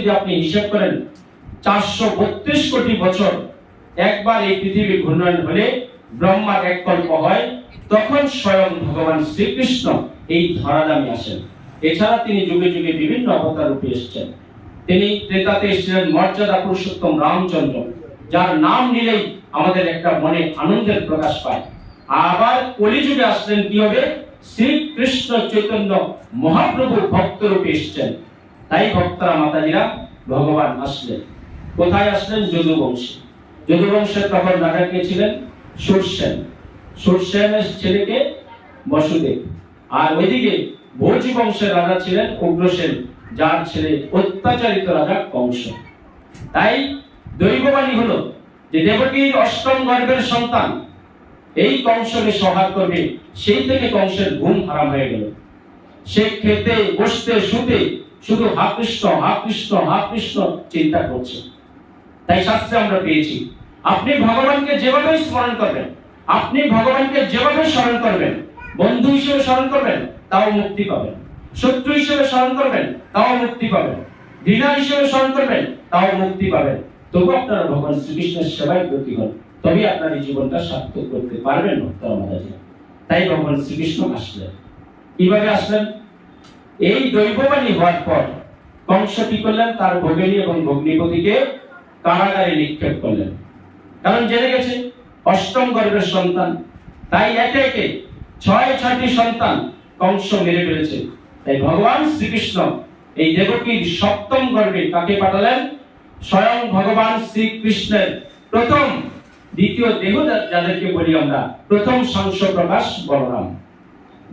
যদি আপনি হিসাব করেন, চারশো বত্রিশ কোটি বছর একবার এই পৃথিবী ঘূর্ণয়ন হলে ব্রহ্মার এক কল্প হয়, তখন স্বয়ং ভগবান শ্রীকৃষ্ণ এই ধরাধামে আসেন। এছাড়া তিনি যুগে যুগে বিভিন্ন অবতার রূপে এসেছেন। তিনি ত্রেতাতে এসেছিলেন মর্যাদা পুরুষোত্তম রামচন্দ্র, যার নাম নিলেই আমাদের একটা মনে আনন্দের প্রকাশ পায়। আবার কলিযুগে আসলেন কি হবে শ্রীকৃষ্ণ চৈতন্য মহাপ্রভু ভক্ত রূপে এসেছেন। তাই ভক্তরা মাতাজিরা ভগবান আসলেন। কোথায় আসলেন? যদুবংশে যদুবংশের তখন রাজা কে ছিলেন? সুরসেন। সুরসেনের ছেলেকে বসুদেব। আর ওইদিকে ভোজ বংশের রাজা ছিলেন উগ্রসেন, যার ছেলে অত্যাচারিত রাজা কংস। তাই দৈববাণী হলো যে দেবকীর অষ্টম গর্ভের সন্তান, এই কংসকে সহায় করবে, সেই থেকে কংসের ঘুম হারাম হয়ে গেল। সে খেতে, বসতে, শুতে শুধু হা কৃষ্ণ হা কৃষ্ণ হা কৃষ্ণ চিন্তা করছে। তাই শাস্ত্রে আমরা পেয়েছি। আপনি ভগবানকে যেভাবে স্মরণ করবেন, আপনি ভগবানকে যেভাবে স্মরণ করবেন, বন্ধু হিসেবে স্মরণ করবেন, তাও মুক্তি পাবেন। শত্রু হিসেবে স্মরণ করবেন, তাও মুক্তি পাবেন। ঘৃণা হিসেবে স্মরণ করবেন, তাও মুক্তি পাবেন। তবু আপনারা ভগবান শ্রীকৃষ্ণের সেবায় ব্রতী হন। তবে আপনার এই জীবনটা সার্থক করতে পারবেন ভক্তরা তাই ভগবান শ্রীকৃষ্ণ আসলেন। কীভাবে আসলেন? এই দৈববাণী হওয়ার পর কংস কি করলেন, তার ভগিনী এবং ভগ্নিপতিকে কারাগারে নিক্ষেপ করলেন। কারণ জেনে গেছে অষ্টম গর্ভের সন্তান। তাই একে একে ছয়, ছয়টি সন্তান কংস মেরে ফেলেছে। তাই ভগবান শ্রীকৃষ্ণ এই দেবকীর সপ্তম গর্ভে কাকে পাঠালেন? স্বয়ং ভগবান শ্রীকৃষ্ণের প্রথম, দ্বিতীয় দেহ যাদেরকে বলি আমরা, প্রথম সংস প্রকাশ বলরাম,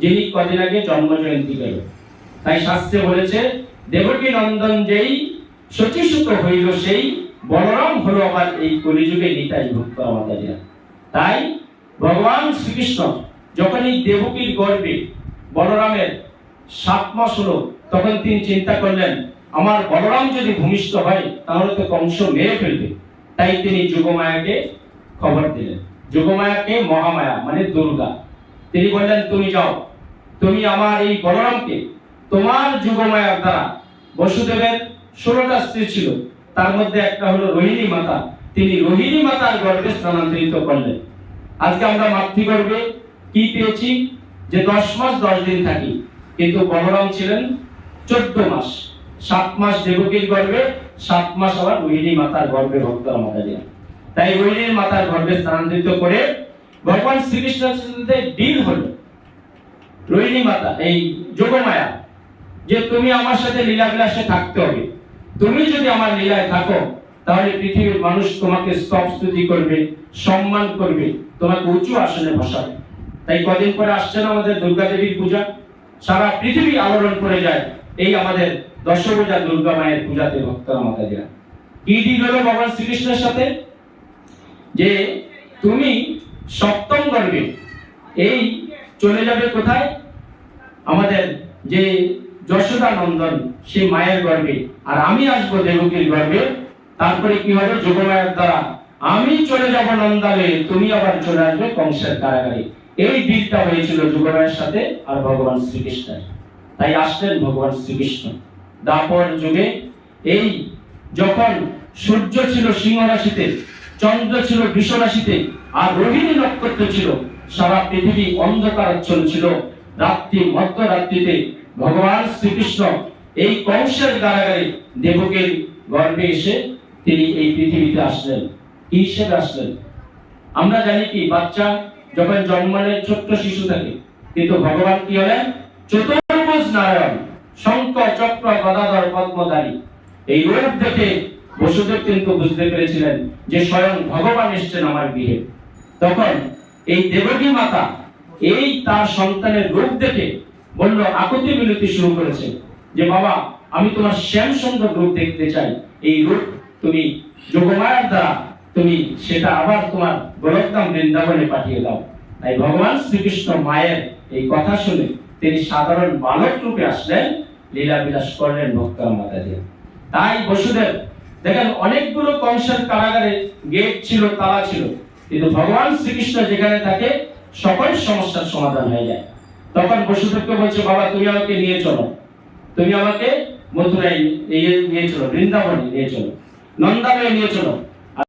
যিনি কদিন আগে জন্ম জয়ন্তী গেল তাই শাস্ত্রে বলেছে, দেবকী নন্দন যেই শচীসুত হইল সেই, বলরাম হলো আবার এই কলিযুগে নিতাই ভক্ত আমাদের তাই ভগবান শ্রীকৃষ্ণ যখন এই দেবকীর গর্ভে বলরামের সাত মাস হলো তখন তিনি চিন্তা করলেন, আমার বলরাম যদি ভূমিষ্ঠ হয়, তাহলে তো কংস মেরে ফেলবে। তাই তিনি যুগমায়াকে খবর দিলেন। যুগমায়াকে মহামায়া মানে দুর্গা। তিনি বললেন, তুমি যাও, তুমি আমার এই বলরামকে তোমার যুগমায়ার দ্বারা বসুদেবের ষোলোটা স্ত্রী ছিল। তার মধ্যে একটা হলো রোহিণী মাতা। তিনি রোহিণী মাতার গর্ভে স্থানান্তরিত করলেন। আজকে আমরা মাতৃগর্ভে কি পেয়েছি? যে দশ মাস দশ দিন থাকি। কিন্তু বলরাম ছিলেন চোদ্দ মাস। সাত মাস দেবকীর গর্ভে, সাত মাস আবার রোহিণী মাতার গর্ভে ভক্তরা মাতা দিলেন তাই রোহিণীর মাতার গর্ভে স্থানান্তরিত করে ভগবান শ্রীকৃষ্ণের সাথে ডিল হলো। রোহিণী মাতা, এই যোগমায়া যে তুমি আমার সাথে লীলা বিলাসে থাকতে হবে। তুমি যদি আমার লীলায় থাকো, তাহলে পৃথিবীর মানুষ তোমাকে স্তুতি করবে, সম্মান করবে, তোমাকে উঁচু আসনে বসাবে। তাই কদিন পরে আসছে না আমাদের দুর্গা দেবীর পূজা? সারা পৃথিবী আলোড়ন করে যায় এই আমাদের দশভূজা দুর্গা মায়ের পূজাতে ভক্তরা মাতা যায় কি ডিল হলো ভগবান শ্রীকৃষ্ণের সাথে? যে তুমি সপ্তম গর্ভে এই চলে যাবে কোথায়? আমাদের যে যশোদা নন্দন সেই মায়ের গর্ভে। আর আমি আসব দেবকীর গর্ভে। তারপরে কি হবে? যোগমায়ের দ্বারা। আমি চলে যাব নন্দালে, তুমি আবার চলে আসবে কংসের কারাগারে। এই দিকটা হয়েছিল যোগমায়ের সাথে আর ভগবান শ্রীকৃষ্ণের। তাই আসলেন ভগবান শ্রীকৃষ্ণ। দাপর যুগে এই যখন সূর্য ছিল সিংহ রাশিতে চন্দ্র ছিল বৃষ রাশিতে আর রোহিণী নক্ষত্র ছিল, সারা পৃথিবী অন্ধকারাচ্ছন্ন ছিল। রাত্রি, মধ্যরাত্রিতে ভগবান শ্রীকৃষ্ণ এই কংসের কারাগারে দেবকের গর্ভে এসে তিনি এই পৃথিবীতে আসলেন। কি আসলেন? আমরা জানি কি, বাচ্চা যখন জন্ম নেয় ছোট্ট শিশু থাকে, কিন্তু ভগবান কি হলেন? চতুর্ভুজ নারায়ণ, শঙ্খ, চক্র, গদাধর, পদ্মধারী। এই রূপ দেখে বসুদেব কিন্তু বুঝতে পেরেছিলেন যে স্বয়ং ভগবান এসছেন আমার গৃহে। তখন এই দেবকী মাতা এই তার সন্তানের রূপ দেখে বলল আকুতি বিনতি শুরু করেছে। যে, বাবা, আমি তোমার শ্যাম সুন্দর রূপ দেখতে চাই। এই রূপ তুমি যোগমায়ার দ্বারা তুমি সেটা আবার তোমার গোলকধাম বৃন্দাবনে পাঠিয়ে দাও। তাই ভগবান শ্রীকৃষ্ণ মায়ের এই কথা শুনে তিনি সাধারণ বালক রূপে আসলেন, লীলা বিলাস করলেন ভক্ত মাতা দিয়ে। তাই বসুদেব, দেখেন অনেকগুলো কংসের কারাগারে গেট ছিল, তালা ছিল। কিন্তু ভগবান শ্রীকৃষ্ণ যেখানে থাকে, সকল সমস্যার সমাধান হয়ে যায়। তখন বসুদেবকে বলছে, বাবা, তুমি আমাকে নিয়ে চলো। তুমি আমাকে মথুরায় নিয়ে চলো, বৃন্দাবনে নিয়ে চলো, নন্দালয়ে নিয়ে চলো।